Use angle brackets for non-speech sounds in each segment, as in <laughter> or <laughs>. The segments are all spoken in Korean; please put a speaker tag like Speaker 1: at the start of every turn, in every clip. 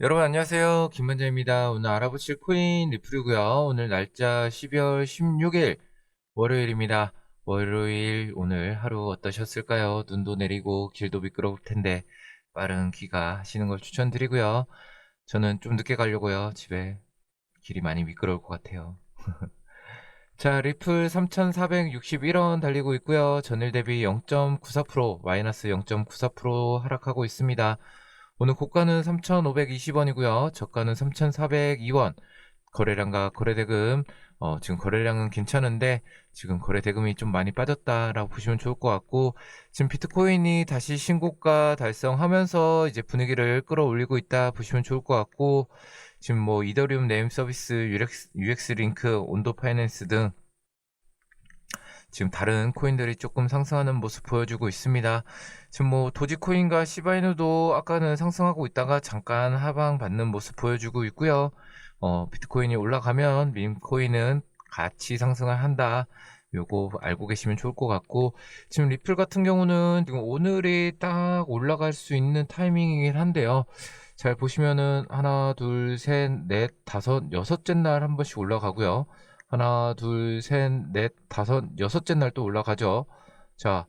Speaker 1: 여러분 안녕하세요. 김반장입니다. 오늘 알아보실 코인 리플이고요. 오늘 날짜 12월 16일 월요일입니다. 월요일 오늘 하루 어떠셨을까요? 눈도 내리고 길도 미끄러울 텐데 빠른 귀가 하시는 걸 추천드리고요. 저는 좀 늦게 가려고요. 집에 길이 많이 미끄러울 것 같아요. <laughs> 자, 리플 3,461원 달리고 있고요. 전일 대비 0.94% 마이너스 0.94% 하락하고 있습니다. 오늘 고가는 3,520원이고요. 저가는 3,402원. 거래량과 거래대금 어, 지금 거래량은 괜찮은데 지금 거래대금이 좀 많이 빠졌다라고 보시면 좋을 것 같고 지금 비트코인이 다시 신고가 달성하면서 이제 분위기를 끌어올리고 있다 보시면 좋을 것 같고 지금 뭐 이더리움 네임 서비스, UX, UX 링크, 온도 파이낸스 등 지금 다른 코인들이 조금 상승하는 모습 보여주고 있습니다. 지금 뭐 도지코인과 시바이누도 아까는 상승하고 있다가 잠깐 하방 받는 모습 보여주고 있고요. 어, 비트코인이 올라가면 밈코인은 같이 상승을 한다. 요거 알고 계시면 좋을 것 같고 지금 리플 같은 경우는 지금 오늘이 딱 올라갈 수 있는 타이밍이긴 한데요. 잘 보시면은 하나, 둘, 셋, 넷, 다섯, 여섯째 날 한 번씩 올라가고요. 하나, 둘, 셋, 넷, 다섯, 여섯째 날 또 올라가죠. 자,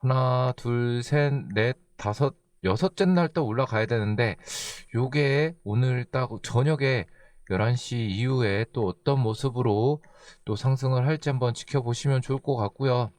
Speaker 1: 하나, 둘, 셋, 넷, 다섯, 여섯째 날 또 올라가야 되는데, 요게 오늘 딱 저녁에 11시 이후에 또 어떤 모습으로 또 상승을 할지 한번 지켜보시면 좋을 것 같고요.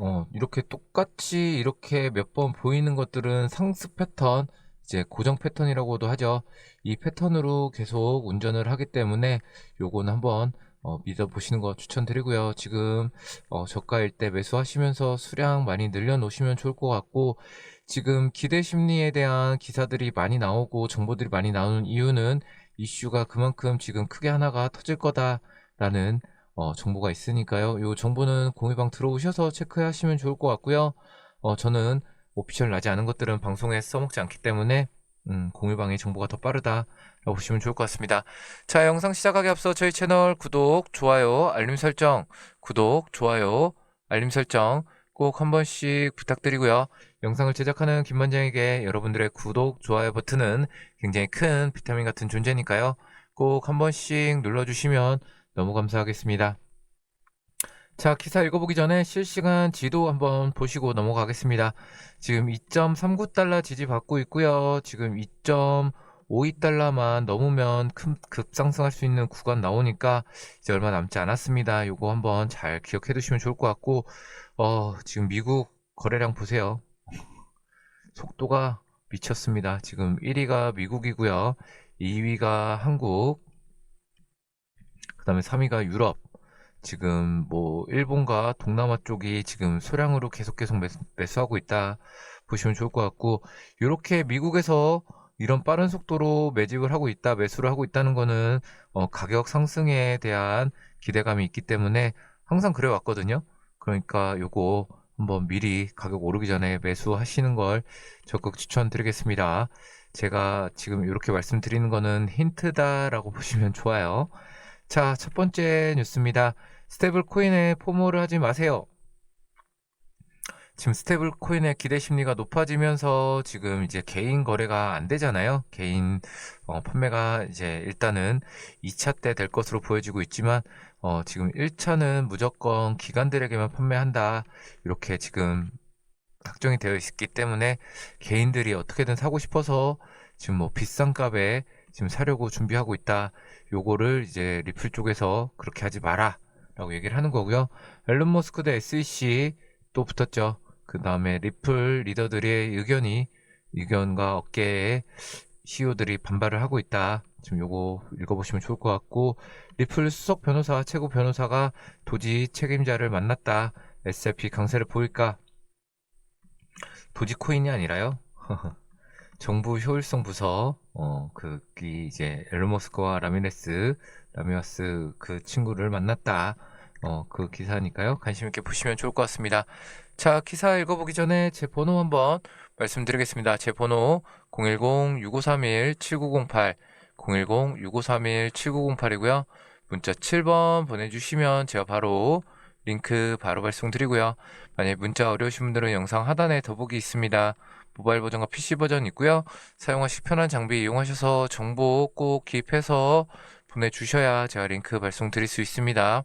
Speaker 1: 어, 이렇게 똑같이 이렇게 몇 번 보이는 것들은 상승 패턴, 이제 고정 패턴이라고도 하죠. 이 패턴으로 계속 운전을 하기 때문에 요거는 한번 어, 믿어보시는 거 추천드리고요. 지금 어, 저가일 때 매수하시면서 수량 많이 늘려놓으시면 좋을 것 같고 지금 기대 심리에 대한 기사들이 많이 나오고 정보들이 많이 나오는 이유는 이슈가 그만큼 지금 크게 하나가 터질 거다라는 어, 정보가 있으니까요. 이 정보는 공유방 들어오셔서 체크하시면 좋을 것 같고요. 어, 저는 오피셜 나지 않은 것들은 방송에 써먹지 않기 때문에 음, 공유방의 정보가 더 빠르다 라고 보시면 좋을 것 같습니다. 자, 영상 시작하기 앞서 저희 채널 구독, 좋아요, 알림 설정, 구독, 좋아요, 알림 설정 꼭 한 번씩 부탁드리고요. 영상을 제작하는 김반장에게 여러분들의 구독, 좋아요 버튼은 굉장히 큰 비타민 같은 존재니까요. 꼭 한 번씩 눌러주시면 너무 감사하겠습니다. 자, 기사 읽어보기 전에 실시간 지도 한번 보시고 넘어가겠습니다. 지금 2.39달러 지지받고 있고요. 지금 2.52달러만 넘으면 큰 급상승할 수 있는 구간 나오니까 이제 얼마 남지 않았습니다. 요거 한번 잘 기억해 두시면 좋을 것 같고 어, 지금 미국 거래량 보세요. 속도가 미쳤습니다. 지금 1위가 미국이고요. 2위가 한국, 그 다음에 3위가 유럽, 지금 뭐 일본과 동남아 쪽이 지금 소량으로 계속 계속 매수, 하고 있다 보시면 좋을 것 같고 이렇게 미국에서 이런 빠른 속도로 매집을 하고 있다 매수를 하고 있다는 거는 어, 가격 상승에 대한 기대감이 있기 때문에 항상 그래 왔거든요. 그러니까 요거 한번 미리 가격 오르기 전에 매수하시는 걸 적극 추천드리겠습니다. 제가 지금 이렇게 말씀드리는 거는 힌트다라고 <laughs> 보시면 좋아요. 자, 첫 번째 뉴스입니다. 스테이블 코인에 포모를 하지 마세요. 지금 스테이블 코인의 기대 심리가 높아지면서 지금 이제 개인 거래가 안 되잖아요. 개인 어, 판매가 이제 일단은 2차 때 될 것으로 보여지고 있지만 어, 지금 1차는 무조건 기관들에게만 판매한다. 이렇게 지금 확정이 되어 있기 때문에 개인들이 어떻게든 사고 싶어서 지금 뭐 비싼 값에 지금 사려고 준비하고 있다. 요거를 이제 리플 쪽에서 그렇게 하지 마라. 라고 얘기를 하는 거고요. 앨런 머스크 대 SEC 또 붙었죠. 그 다음에 리플 리더들의 의견이 의견과 어깨에 CEO들이 반발을 하고 있다. 지금 요거 읽어보시면 좋을 것 같고 리플 수석 변호사 최고 변호사가 도지 책임자를 만났다. SLP 강세를 보일까? 도지 코인이 아니라요. <laughs> 정부 효율성 부서 어 그기 이제 엘머스크와 라미레스 라미와스 그 친구를 만났다. 어 그 기사니까요. 관심 있게 보시면 좋을 것 같습니다. 자, 기사 읽어보기 전에 제 번호 한번 말씀드리겠습니다. 제 번호 010-6531-7908 010-6531-7908이고요. 문자 7번 보내주시면 제가 바로 링크 바로 발송드리고요. 만약 문자 어려우신 분들은 영상 하단에 더보기 있습니다. 모바일 버전과 PC 버전 있고요. 사용하시 편한 장비 이용하셔서 정보 꼭 기입해서 보내주셔야 제가 링크 발송드릴 수 있습니다.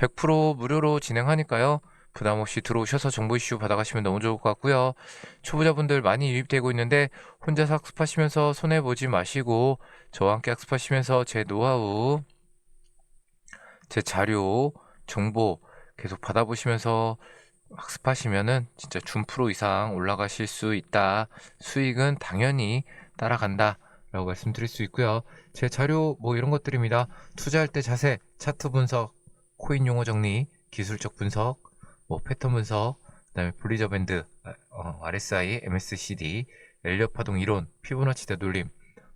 Speaker 1: 100% 무료로 진행하니까요. 부담 없이 들어오셔서 정보 이슈 받아가시면 너무 좋을 것 같고요. 초보자분들 많이 유입되고 있는데 혼자서 학습하시면서 손해 보지 마시고 저와 함께 학습하시면서 제 노하우, 제 자료, 정보 계속 받아보시면서 학습하시면은 진짜 준 프로 이상 올라가실 수 있다. 수익은 당연히 따라간다. 라고 말씀드릴 수 있고요. 제 자료 뭐 이런 것들입니다. 투자할 때 자세, 차트 분석, 코인 용어 정리, 기술적 분석, 뭐 패턴 분석, 그다음에 볼리저 밴드, 어, RSI, MSCD, 엘리엇 파동 이론, 피보나치 되돌림,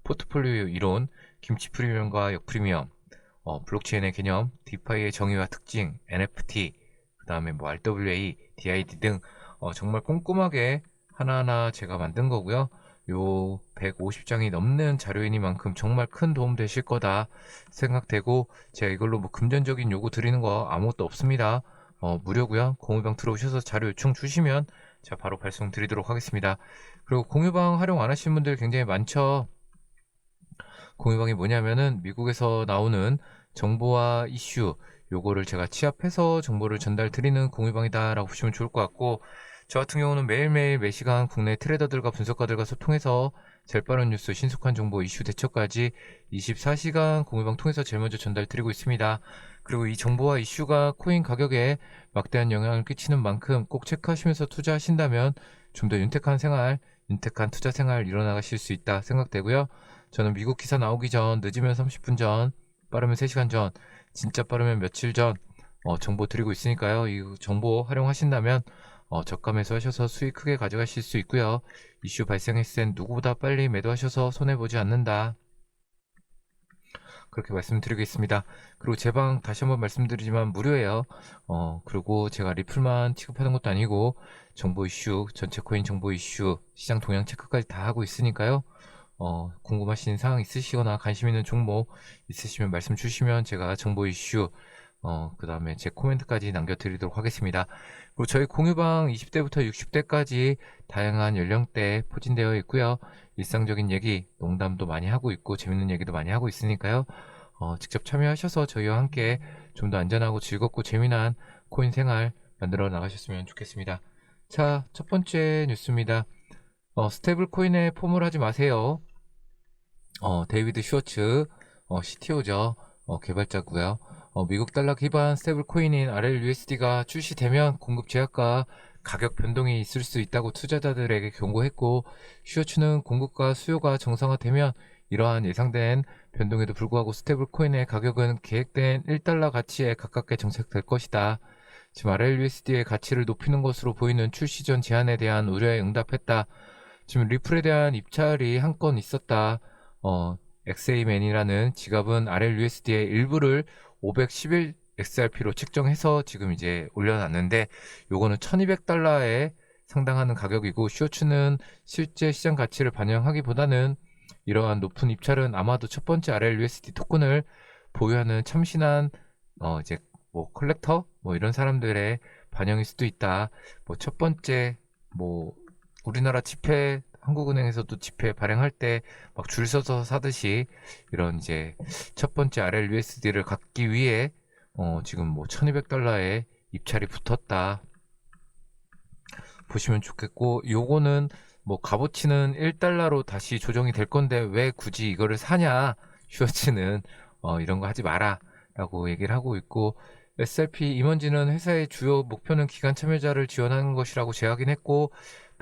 Speaker 1: 포트폴리오 이론, 김치 프리미엄과 역 프리미엄, 어, 블록체인의 개념, 디파이의 정의와 특징, NFT, 그 다음에 뭐 RWA, DID 등 어, 정말 꼼꼼하게 하나하나 제가 만든 거고요. 요 150장이 넘는 자료이니만큼 정말 큰 도움 되실 거다 생각되고 제가 이걸로 뭐 금전적인 요구 드리는 거 아무것도 없습니다. 어, 무료고요. 공유방 들어오셔서 자료 요청 주시면 제가 바로 발송 드리도록 하겠습니다. 그리고 공유방 활용 안 하시는 분들 굉장히 많죠. 공유방이 뭐냐면은 미국에서 나오는 정보와 이슈 요거를 제가 취합해서 정보를 전달 드리는 공유방이다라고 보시면 좋을 것 같고 저 같은 경우는 매일매일 매시간 국내 트레이더들과 분석가들과 소통해서 제일 빠른 뉴스, 신속한 정보, 이슈 대처까지 24시간 공유방 통해서 제일 먼저 전달 드리고 있습니다. 그리고 이 정보와 이슈가 코인 가격에 막대한 영향을 끼치는 만큼 꼭 체크하시면서 투자하신다면 좀 더 윤택한 생활, 윤택한 투자 생활 이뤄나가실 수 있다 생각되고요. 저는 미국 기사 나오기 전, 늦으면 30분 전, 빠르면 3시간 전, 진짜 빠르면 며칠 전 어, 정보 드리고 있으니까요. 이 정보 활용하신다면 어, 저감에서 하셔서 수익 크게 가져가실 수 있고요. 이슈 발생했을 땐 누구보다 빨리 매도하셔서 손해보지 않는다. 그렇게 말씀드리겠습니다. 그리고 제 방 다시 한번 말씀드리지만 무료예요. 어, 그리고 제가 리플만 취급하는 것도 아니고 정보 이슈, 전체 코인 정보 이슈, 시장 동향 체크까지 다 하고 있으니까요. 어, 궁금하신 사항 있으시거나 관심 있는 종목 있으시면 말씀 주시면 제가 정보 이슈, 어, 그 다음에 제 코멘트까지 남겨드리도록 하겠습니다. 그리고 저희 공유방 20대부터 60대까지 다양한 연령대 포진되어 있고요. 일상적인 얘기, 농담도 많이 하고 있고 재밌는 얘기도 많이 하고 있으니까요. 어, 직접 참여하셔서 저희와 함께 좀 더 안전하고 즐겁고 재미난 코인 생활 만들어 나가셨으면 좋겠습니다. 자, 첫 번째 뉴스입니다. 어, 스테이블 코인에 포물 하지 마세요. 어, 데이비드 슈어츠, 어, CTO죠. 어, 개발자고요. 어, 미국 달러 기반 스테이블 코인인 RLUSD가 출시되면 공급 제약과 가격 변동이 있을 수 있다고 투자자들에게 경고했고 슈어츠는 공급과 수요가 정상화되면 이러한 예상된 변동에도 불구하고 스테이블 코인의 가격은 계획된 1달러 가치에 가깝게 정착될 것이다. 지금 RLUSD의 가치를 높이는 것으로 보이는 출시 전 제안에 대한 우려에 응답했다. 지금 리플에 대한 입찰이 한 건 있었다. 어, XA맨이라는 지갑은 RLUSD의 일부를 511 XRP로 책정해서 지금 이제 올려놨는데 요거는 1200달러에 상당하는 가격이고 슈어츠는 실제 시장 가치를 반영하기보다는 이러한 높은 입찰은 아마도 첫 번째 RLUSD 토큰을 보유하는 참신한 어 이제 뭐 컬렉터 뭐 이런 사람들의 반영일 수도 있다. 뭐 첫 번째 뭐 우리나라 지폐 한국은행에서도 지폐 발행할 때 막 줄 서서 사듯이 이런 이제 첫 번째 RLUSD를 갖기 위해 어 지금 뭐 1200달러에 입찰이 붙었다. 보시면 좋겠고 요거는 뭐 값어치는 1달러로 다시 조정이 될 건데 왜 굳이 이거를 사냐? 슈어츠는 어 이런 거 하지 마라 라고 얘기를 하고 있고 SRP 임원진은 회사의 주요 목표는 기간 참여자를 지원하는 것이라고 제약긴 했고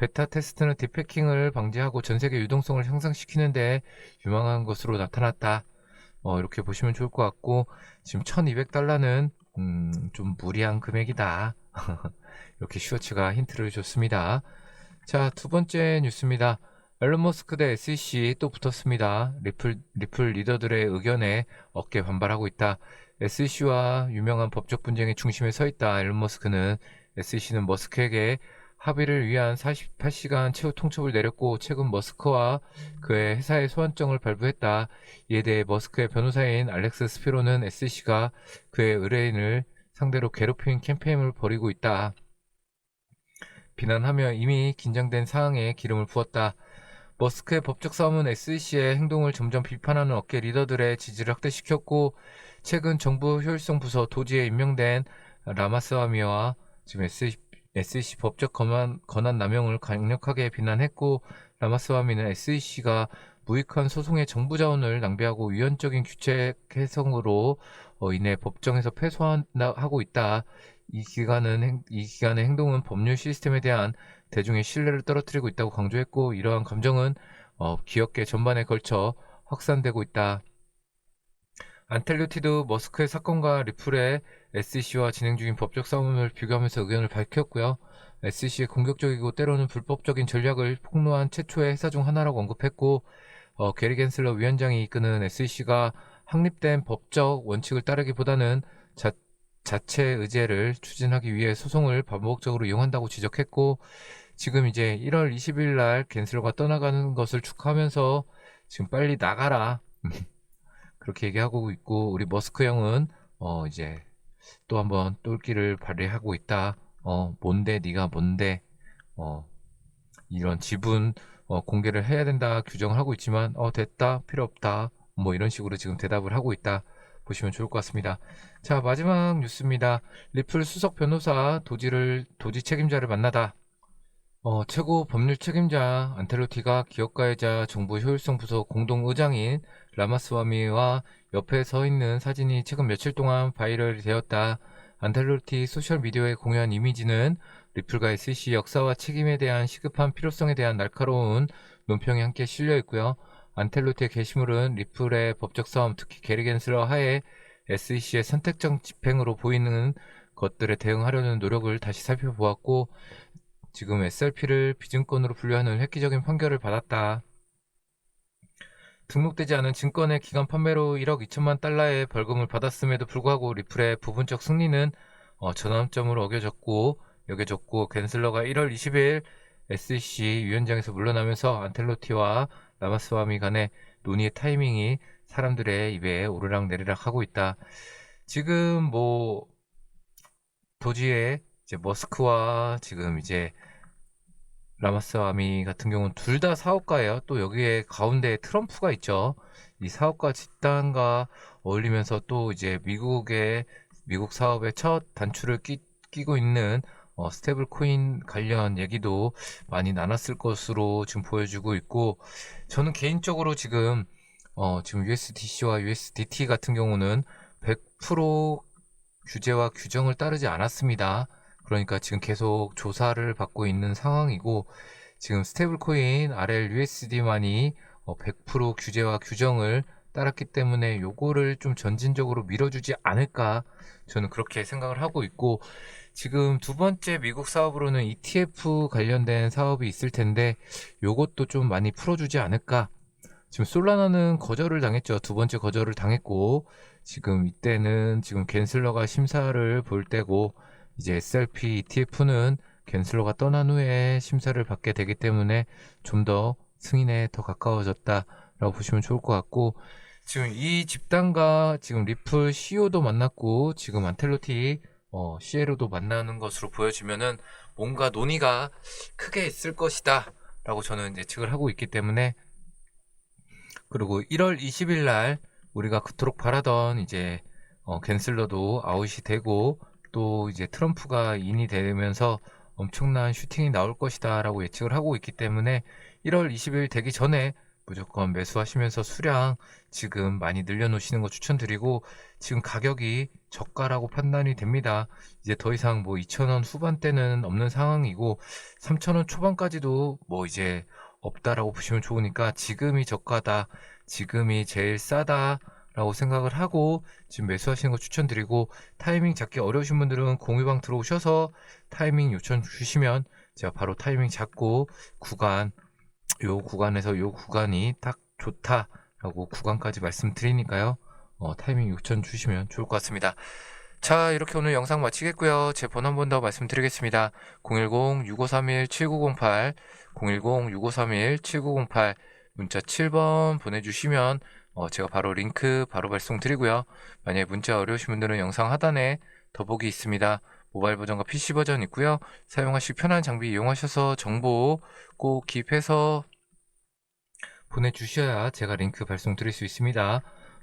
Speaker 1: 베타 테스트는 디패킹을 방지하고 전 세계 유동성을 향상시키는 데 유망한 것으로 나타났다. 어, 이렇게 보시면 좋을 것 같고 지금 1200달러는 음, 좀 무리한 금액이다. <laughs> 이렇게 슈어츠가 힌트를 줬습니다. 자, 두 번째 뉴스입니다. 앨런 머스크 대 SEC 또 붙었습니다. 리플, 리플 리더들의 의견에 어깨 반발하고 있다. SEC와 유명한 법적 분쟁의 중심에 서 있다. 앨런 머스크는 SEC는 머스크에게 합의를 위한 48시간 최후 통첩을 내렸고 최근 머스크와 그의 회사의 소환장을 발부했다. 이에 대해 머스크의 변호사인 알렉스 스피로는 SEC가 그의 의뢰인을 상대로 괴롭히는 캠페인을 벌이고 있다. 비난하며 이미 긴장된 상황에 기름을 부었다. 머스크의 법적 싸움은 SEC의 행동을 점점 비판하는 업계 리더들의 지지를 확대시켰고 최근 정부 효율성 부서 도지에 임명된 라마스와미와 지금 SEC 법적 권한, 권한 남용을 강력하게 비난했고 라마스와미는 SEC가 무익한 소송의 정부 자원을 낭비하고 위헌적인 규칙 해석으로 어, 인해 법정에서 패소하고 있다. 이 기간은 행, 이 기간의 행동은 법률 시스템에 대한 대중의 신뢰를 떨어뜨리고 있다고 강조했고 이러한 감정은 어, 기업계 전반에 걸쳐 확산되고 있다. 안텔류티도 머스크의 사건과 리플의 SEC와 진행 중인 법적 싸움을 비교하면서 의견을 밝혔고요. SEC의 공격적이고 때로는 불법적인 전략을 폭로한 최초의 회사 중 하나라고 언급했고 어, 게리 겐슬러 위원장이 이끄는 SEC가 확립된 법적 원칙을 따르기보다는 자, 자체 의제를 추진하기 위해 소송을 반복적으로 이용한다고 지적했고 지금 이제 1월 20일 날 겐슬러가 떠나가는 것을 축하하면서 지금 빨리 나가라 <laughs> 그렇게 얘기하고 있고 우리 머스크 형은 어 이제 또 한번 똘끼를 발휘하고 있다. 어 뭔데 네가 뭔데 어 이런 지분 어, 공개를 해야 된다 규정을 하고 있지만 어 됐다 필요 없다 뭐 이런 식으로 지금 대답을 하고 있다 보시면 좋을 것 같습니다. 자 마지막 뉴스입니다. 리플 수석 변호사 도지를 도지 책임자를 만나다. 어, 최고 법률 책임자 안텔로티가 기업가이자 정부 효율성 부서 공동 의장인 라마스와미와 옆에 서 있는 사진이 최근 며칠 동안 바이럴이 되었다. 안텔로티 소셜미디어에 공유한 이미지는 리플과 SC 역사와 책임에 대한 시급한 필요성에 대한 날카로운 논평이 함께 실려 있고요. 안텔로티의 게시물은 리플의 법적 싸움, 특히 게리겐슬러 하에 SEC의 선택적 집행으로 보이는 것들에 대응하려는 노력을 다시 살펴보았고 지금 SRP를 비증권으로 분류하는 획기적인 판결을 받았다. 등록되지 않은 증권의 기간 판매로 1억 2천만 달러의 벌금을 받았음에도 불구하고 리플의 부분적 승리는 어, 전환점으로 어겨졌고 여겨졌고 겐슬러가 1월 20일 SEC 위원장에서 물러나면서 안텔로티와 라마스와미 간의 논의의 타이밍이 사람들의 입에 오르락 내리락 하고 있다. 지금 뭐 도지의 이제 머스크와 지금 이제 라마스와미 같은 경우는 둘 다 사업가예요. 또 여기에 가운데 트럼프가 있죠. 이 사업가 집단과 어울리면서 또 이제 미국의 미국 사업의 첫 단추를 끼, 끼고 있는 어, 스테이블 코인 관련 얘기도 많이 나눴을 것으로 지금 보여주고 있고 저는 개인적으로 지금 어, 지금 USDC와 USDT 같은 경우는 100% 규제와 규정을 따르지 않았습니다. 그러니까 지금 계속 조사를 받고 있는 상황이고 지금 스테이블 코인 RLUSD만이 100% 어, 규제와 규정을 따랐기 때문에 요거를 좀 전진적으로 밀어주지 않을까 저는 그렇게 생각을 하고 있고 지금 두 번째 미국 사업으로는 ETF 관련된 사업이 있을 텐데 요것도 좀 많이 풀어주지 않을까? 지금 솔라나는 거절을 당했죠. 두 번째 거절을 당했고 지금 이때는 지금 겐슬러가 심사를 볼 때고 이제 SRP ETF는 겐슬러가 떠난 후에 심사를 받게 되기 때문에 좀 더 승인에 더 가까워졌다라고 보시면 좋을 것 같고 지금 이 집단과 지금 리플 CEO도 만났고 지금 안텔로티 어, CLO도 만나는 것으로 보여지면은 뭔가 논의가 크게 있을 것이다 라고 저는 예측을 하고 있기 때문에 그리고 1월 20일 날 우리가 그토록 바라던 이제 어, 겐슬러도 아웃이 되고 또 이제 트럼프가 인이 되면서 엄청난 슈팅이 나올 것이다 라고 예측을 하고 있기 때문에 1월 20일 되기 전에 무조건 매수하시면서 수량 지금 많이 늘려놓으시는 거 추천드리고 지금 가격이 저가라고 판단이 됩니다. 이제 더 이상 뭐 2,000원 후반대는 없는 상황이고 3,000원 초반까지도 뭐 이제 없다라고 보시면 좋으니까 지금이 저가다, 지금이 제일 싸다 라고 생각을 하고 지금 매수하시는 거 추천드리고 타이밍 잡기 어려우신 분들은 공유방 들어오셔서 타이밍 요청 주시면 제가 바로 타이밍 잡고 구간 요 구간에서 요 구간이 딱 좋다라고 구간까지 말씀드리니까요. 어, 타이밍 요청 주시면 좋을 것 같습니다. 자 이렇게 오늘 영상 마치겠고요. 제 번호 한 번 더 말씀드리겠습니다. 010-6531-7908 010-6531-7908 문자 7번 보내주시면 어, 제가 바로 링크 바로 발송 드리고요. 만약에 문자 어려우신 분들은 영상 하단에 더보기 있습니다. 모바일 버전과 PC 버전 있고요. 사용하시기 편한 장비 이용하셔서 정보 꼭 기입해서 보내주셔야 제가 링크 발송 드릴 수 있습니다.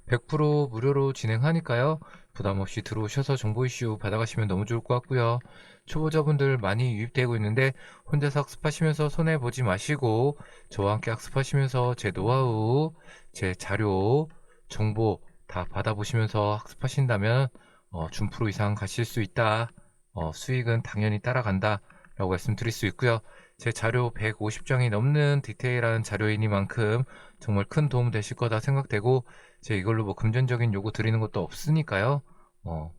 Speaker 1: 100% 무료로 진행하니까요. 부담 없이 들어오셔서 정보 이슈 받아가시면 너무 좋을 것 같고요. 초보자분들 많이 유입되고 있는데 혼자서 학습하시면서 손해보지 마시고 저와 함께 학습하시면서 제 노하우, 제 자료, 정보 다 받아보시면서 학습하신다면 어, 준프로 이상 가실 수 있다. 어, 수익은 당연히 따라간다. 라고 말씀드릴 수 있고요. 제 자료 150장이 넘는 디테일한 자료이니만큼 정말 큰 도움 되실 거다 생각되고 제 이걸로 뭐 금전적인 요구 드리는 것도 없으니까요. 어,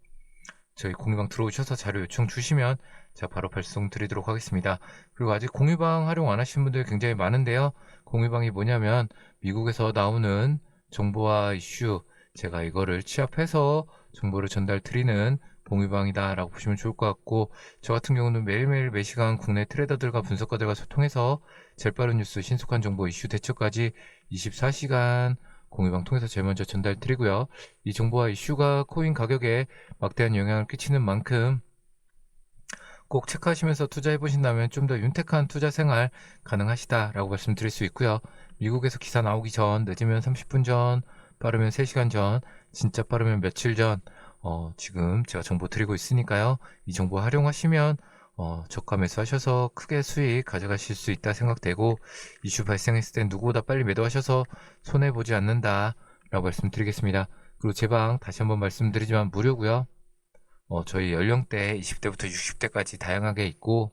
Speaker 1: 저희 공유방 들어오셔서 자료 요청 주시면 제가 바로 발송 드리도록 하겠습니다. 그리고 아직 공유방 활용 안 하신 분들 굉장히 많은데요. 공유방이 뭐냐면 미국에서 나오는 정보와 이슈 제가 이거를 취합해서 정보를 전달 드리는 공유방이다 라고 보시면 좋을 것 같고 저 같은 경우는 매일매일 매시간 국내 트레이더들과 분석가들과 소통해서 제일 빠른 뉴스 신속한 정보 이슈 대처까지 24시간 공유방 통해서 제일 먼저 전달 드리고요 이 정보와 이슈가 코인 가격에 막대한 영향을 끼치는 만큼 꼭 체크하시면서 투자해 보신다면 좀 더 윤택한 투자 생활 가능하시다 라고 말씀드릴 수 있고요 미국에서 기사 나오기 전 늦으면 30분 전 빠르면 3시간 전 진짜 빠르면 며칠 전 어, 지금 제가 정보 드리고 있으니까요. 이 정보 활용하시면 어, 저가 매수하셔서 크게 수익 가져가실 수 있다 생각되고 이슈 발생했을 땐 누구보다 빨리 매도하셔서 손해 보지 않는다 라고 말씀드리겠습니다. 그리고 제 방 다시 한번 말씀드리지만 무료고요. 어, 저희 연령대 20대부터 60대까지 다양하게 있고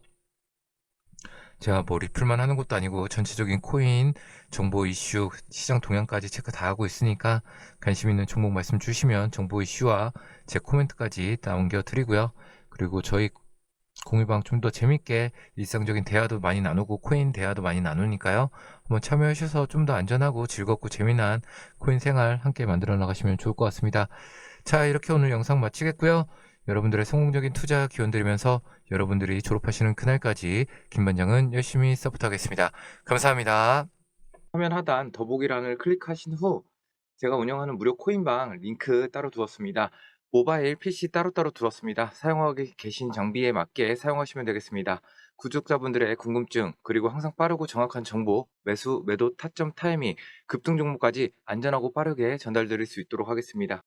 Speaker 1: 제가 뭐 리플만 하는 것도 아니고 전체적인 코인 정보 이슈 시장 동향까지 체크 다 하고 있으니까 관심 있는 종목 말씀 주시면 정보 이슈와 제 코멘트까지 남겨 드리고요. 그리고 저희 공유방 좀 더 재밌게 일상적인 대화도 많이 나누고 코인 대화도 많이 나누니까요. 한번 참여하셔서 좀 더 안전하고 즐겁고 재미난 코인 생활 함께 만들어 나가시면 좋을 것 같습니다. 자, 이렇게 오늘 영상 마치겠고요. 여러분들의 성공적인 투자 기원 드리면서 여러분들이 졸업하시는 그날까지 김반장은 열심히 서포트하겠습니다. 감사합니다. 화면 하단 더보기란을 클릭하신 후 제가 운영하는 무료 코인방 링크 따로 두었습니다. 모바일, PC 따로따로 두었습니다. 사용하고 계신 장비에 맞게 사용하시면 되겠습니다. 구독자분들의 궁금증 그리고 항상 빠르고 정확한 정보, 매수, 매도, 타점, 타이밍, 급등 종목까지 안전하고 빠르게 전달드릴 수 있도록 하겠습니다.